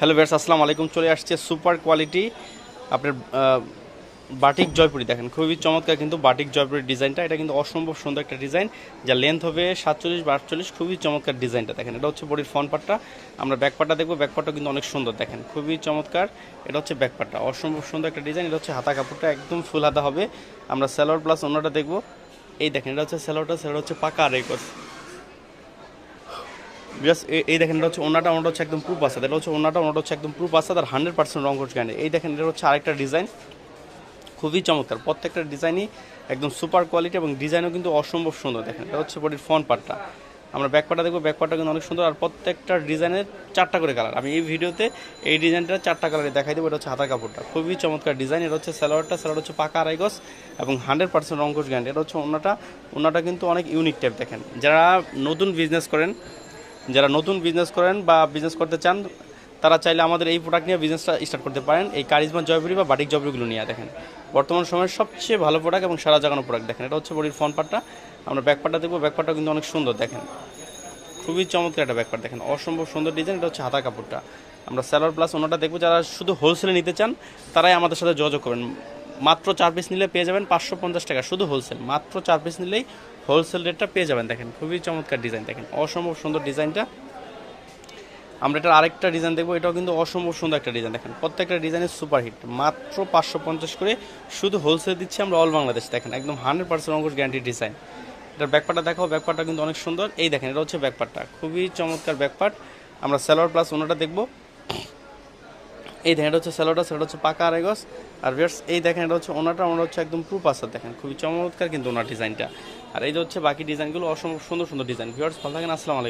Hello Beers আসসালামু আলাইকুম। চলে আসছে সুপার কোয়ালিটি আপনার বাটিক জয়পুরি দেখেন, খুবই চমৎকার কিন্তু বাটিক জয়পুরের ডিজাইনটা। এটা কিন্তু অসম্ভব সুন্দর একটা ডিজাইন যা লেন্থ হবে সাতচল্লিশ বা আটচল্লিশ, খুবই চমৎকার ডিজাইনটা দেখেন। এটা হচ্ছে বডির ফ্রন্ট পার্টটা আমরা ব্যাক পার্টটা দেখব ব্যাক পার্টটা কিন্তু অনেক সুন্দর দেখেন, খুবই চমৎকার। এটা হচ্ছে ব্যাক পার্টটা অসম্ভব সুন্দর একটা ডিজাইন। এটা হচ্ছে হাতা কাপড়টা একদম ফুল হাতা হবে। আমরা স্যালোয়ার প্লাস অন্যটা দেখব। এই দেখেন, এটা হচ্ছে স্যালোয়ারটা স্যালোয়ার হচ্ছে পাকা রেকর্ড। জাস্ট এই দেখেন, এটা হচ্ছে ওনাটা ওনাটা হচ্ছে একদম প্রুফ আসাদ এটা হচ্ছে ওনাটা ওনাটা হচ্ছে একদম প্রুফ আসাদ আর হান্ড্রেড পার্সেন্ট রং গ্যান্ডে এই দেখেন, এটা হচ্ছে আরেকটা ডিজাইন খুবই চমৎকার। প্রত্যেকটা ডিজাইনই একদম সুপার কোয়ালিটি এবং ডিজাইনও কিন্তু অসম্ভব সুন্দর। দেখেন, এটা হচ্ছে বডির ফ্রন্ট পার্টটা আমরা ব্যাক পার্টটা দেখব ব্যাক পার্টটা কিন্তু অনেক সুন্দর। আর প্রত্যেকটা ডিজাইনের চারটা করে কালার আমি এই ভিডিওতে এই ডিজাইনটা চারটা কালারে দেখাই দেবো। এটা হচ্ছে হাতা কাপড়টা। খুবই চমৎকার ডিজাইন এটা হচ্ছে স্যালোয়ারটা স্যালোয়ার হচ্ছে পাকা আড়াইগস এবং হান্ড্রেড পার্সেন্ট রঙ্কশ গ্যান্ড এটা হচ্ছে ওনাটা ওনাটা কিন্তু অনেক ইউনিক টাইপ দেখেন। যারা নতুন বিজনেস করেন যারা নতুন বিজনেস করেন বা বিজনেস করতে চান, তারা চাইলে আমাদের এই প্রোডাক্ট নিয়ে বিজনেসটা স্টার্ট করতে পারেন। এই কারিজমা জয়পুরি বা বাটিক জয়পুরিগুলো নিয়ে দেখেন। বর্তমান সময়ের সবচেয়ে ভালো প্রোডাক্ট এবং সারা জাগানো প্রোডাক্ট দেখেন। এটা হচ্ছে বডির ফ্রন্ট পার্টটা আমরা ব্যাক পার্টটা দেখব। ব্যাক পার্টটা কিন্তু অনেক সুন্দর দেখেন। খুবই চমৎকার একটা ব্যাক পার্ট দেখেন। অসম্ভব সুন্দর ডিজাইন এটা হচ্ছে হাতা কাপড়টা। আমরা স্যালোয়ার প্লাস ওনাটা দেখব। যারা শুধু হোলসেলে নিতে চান, তারাই আমাদের সাথে যোগাযোগ করবেন। মাত্র চার পিস নিলে পেয়ে যাবেন পাঁচশো পঞ্চাশ টাকা। শুধু হোলসেল মাত্র চার পিস নিলেই হোলসেল রেটটা পেয়ে যাবেন দেখেন। খুবই চমৎকার ডিজাইন দেখেন। অসম্ভব সুন্দর ডিজাইনটা আমরা এটার আরেকটা ডিজাইন দেখব, এটাও কিন্তু অসম্ভব সুন্দর একটা ডিজাইন দেখেন। প্রত্যেকটা ডিজাইনের সুপার হিট মাত্র পাঁচশো পঞ্চাশ করে শুধু হোলসেল দিচ্ছি আমরা অল বাংলাদেশ দেখেন। একদম হান্ড্রেড পার্সেন্ট অঙ্কুশ গ্যারান্টি ডিজাইন এটার ব্যাকপার্টটা দেখাও ব্যাকপার্টটা কিন্তু অনেক সুন্দর। এই দেখেন, এটা হচ্ছে ব্যাকপার্টটা খুবই চমৎকার ব্যাকপার্ট আমরা স্যালোয়ার প্লাস ওনাটা দেখব। এই দেখেন, এটা হচ্ছে স্যালোটা সেটা হচ্ছে পাকা আড়াইগস আর ভিয়ার্স এই দেখেন, এটা হচ্ছে ওনাটা ওনার হচ্ছে একদম প্রুফ আসার দেখেন, খুবই চমৎকার কিন্তু ওনার ডিজাইনটা আর এই যে হচ্ছে বাকি ডিজাইনগুলো অসম্ভব সুন্দর সুন্দর ডিজাইন ভিউয়ার্স ভালো থাকেন, আসসালামু আলাইকুম।